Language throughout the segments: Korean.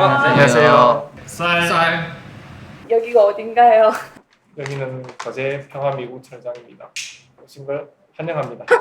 안녕하세요. 쌀. 쌀. 여기가 어딘가요? 여기는 거제 평화미국 철장입니다. 오신 걸 환영합니다.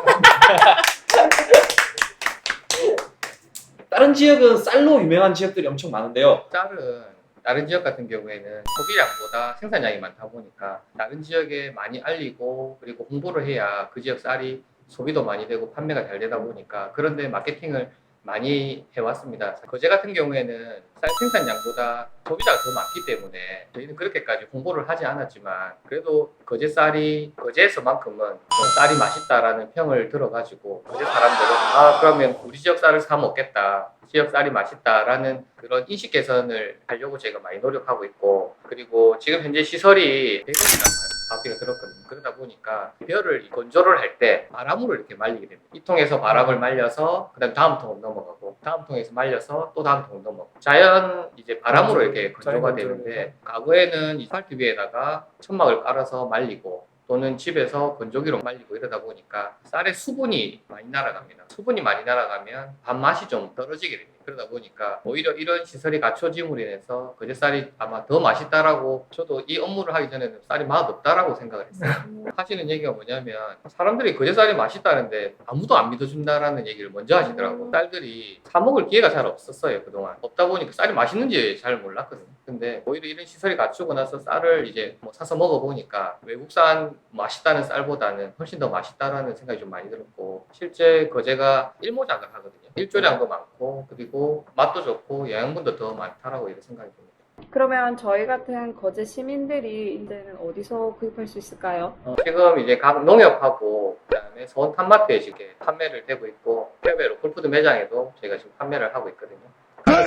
다른 지역은 쌀로 유명한 지역들이 엄청 많은데요. 쌀은 다른 지역 같은 경우에는 소비량보다 생산량이 많다 보니까 다른 지역에 많이 알리고 그리고 홍보를 해야 그 지역 쌀이 소비도 많이 되고 판매가 잘 되다 보니까 그런데 마케팅을 많이 해왔습니다. 거제 같은 경우에는 쌀 생산량보다 소비자가 더 많기 때문에 저희는 그렇게까지 홍보를 하지 않았지만 그래도 거제 쌀이 거제에서만큼은 좀 쌀이 맛있다라는 평을 들어가지고 거제 사람들은 아 그러면 우리 지역 쌀을 사 먹겠다. 지역 쌀이 맛있다라는 그런 인식 개선을 하려고 제가 많이 노력하고 있고 그리고 지금 현재 시설이 대전이라 는 바퀴가 들었거든요. 그러다 보니까 벼를 건조를 할 때 바람으로 이렇게 말리게 됩니다. 이 통에서 바람을 말려서 그다음 다음 통 넘어가고 다음 통에서 말려서 또 다음 통 넘어가고 자연 이제 바람으로 이렇게 건조가 되는데 과거에는 이 스팔트 위에다가 천막을 깔아서 말리고 또는 집에서 건조기로 말리고 이러다 보니까 쌀의 수분이 많이 날아갑니다. 수분이 많이 날아가면 밥맛이 좀 떨어지게 됩니다. 그러다 보니까 오히려 이런 시설이 갖춰짐으로 인해서 거제 쌀이 아마 더 맛있다라고 저도 이 업무를 하기 전에는 쌀이 맛없다라고 생각을 했어요. 하시는 얘기가 뭐냐면 사람들이 거제 쌀이 맛있다는데 아무도 안 믿어준다라는 얘기를 먼저 하시더라고. 쌀들이 사 먹을 기회가 잘 없었어요 그동안. 없다 보니까 쌀이 맛있는지 잘 몰랐거든요. 근데 오히려 이런 시설이 갖추고 나서 쌀을 이제 뭐 사서 먹어보니까 외국산 맛있다는 쌀보다는 훨씬 더 맛있다라는 생각이 좀 많이 들었고 실제 거제가 일모작을 하거든요. 일조량도 많고 그리고 맛도 좋고 영양분도 더 많다라고 이렇게 생각이 듭니다. 그러면 저희 같은 거제 시민들이 이제는 어디서 구입할 수 있을까요? 어, 지금 이제 각 농협하고 그다음에 서원 탄마트에 지금 판매를 되고 있고 해외로 콜푸드 매장에도 저희가 지금 판매를 하고 있거든요.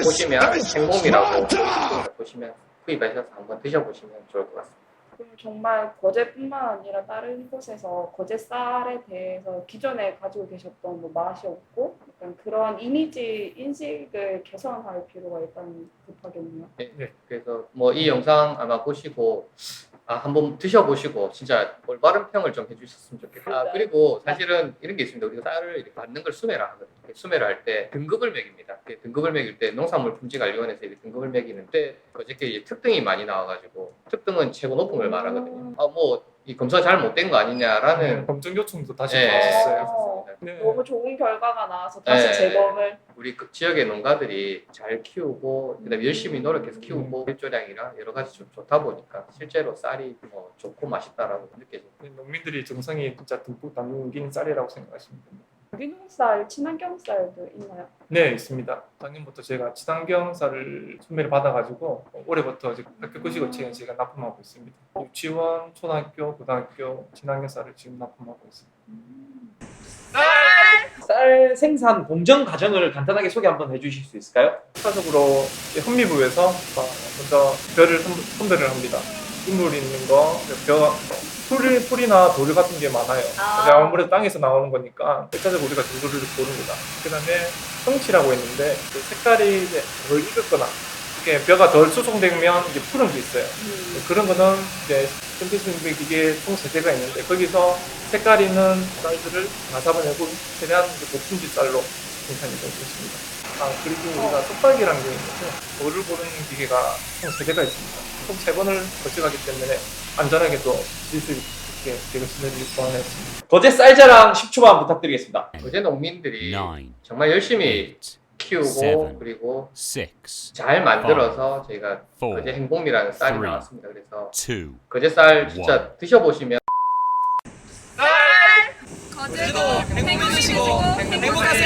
보시면 행복이라고 보시면 구입하셔서 한번 드셔보시면 좋을 것 같습니다. 그럼 정말 거제뿐만 아니라 다른 곳에서 거제 쌀에 대해서 기존에 가지고 계셨던 뭐 맛이 없고 약간 그런 이미지 인식을 개선할 필요가 일단 급하겠네요. 네, 네. 그래서 뭐 이 영상 아마 보시고 아, 한번 드셔보시고 진짜 올바른 평을 좀 해주셨으면 좋겠어요. 아, 그리고 사실은 이런 게 있습니다. 우리가 쌀을 이렇게 받는 걸 수매라 하거든요. 수매를 할 때 등급을 매깁니다. 그 등급을 매길 때 농산물 품질관리원에서 등급을 매기는데 이제 특등이 많이 나와가지고 특등은 최고 높은 걸 말하거든요. 아, 뭐 이 검사 잘 못 된 거 아니냐라는 검증 요청도 다시 네. 나왔었어요. 어, 네. 너무 좋은 결과가 나와서 다시 네. 재검을 우리 그 지역의 농가들이 잘 키우고 그다음에 열심히 노력해서 키우고 일조량이랑 여러 가지 좀 좋다 보니까 실제로 쌀이 뭐 좋고 맛있다라고 느껴집니다. 농민들이 정성이 진짜 듬뿍 담긴 쌀이라고 생각하시면 됩니다. 유기농 쌀, 친환경 쌀도 있나요? 네, 있습니다. 작년부터 제가 친환경 쌀을 수매를 받아가지고 올해부터 지금 학교 급식업체에 제가 납품하고 있습니다. 유치원, 초등학교, 고등학교 친환경 쌀을 지금 납품하고 있습니다. 쌀 생산 공정 과정을 간단하게 소개 한번 해주실 수 있을까요? 추가적으로 이제 현미부에서 어, 먼저 벼를 선- 선별을 합니다. 이물 있는 거, 벼, 풀, 풀이나 돌 같은 게 많아요. 아. 근데 아무래도 땅에서 나오는 거니까 일차적으로 우리가 정도를 고릅니다. 그 다음에 성치라고 했는데 그 색깔이 이제 덜 익었거나 이게 벼가 덜 수송되면 이제 푸른 게 있어요. 그런 거는 이제 템피스백 이게 총 세대가 있는데 거기서 색깔 있는 쌀들을 다 잡아내고 최대한 이제 고품질 쌀로 생산이 되고 있습니다. 아 그리고 우리가 속박이라는 게 있는데 돌을 고르는 기계가 총 세 대가 있습니다. 총 세 번을 거쳐가기 때문에 안전하게도 질수 있게 제거시설을 보완했습니다. 거제 쌀 자랑 10초만 부탁드리겠습니다. 거제 농민들이 nine, 정말 열심히 키우고. 그리고 six, 잘 만들어서 저희가 four, 거제 행복미라는 쌀이 three. 나왔습니다. 그래서 two, 거제 쌀 진짜 드셔보시면 거제도 행복하시고 행복하세요.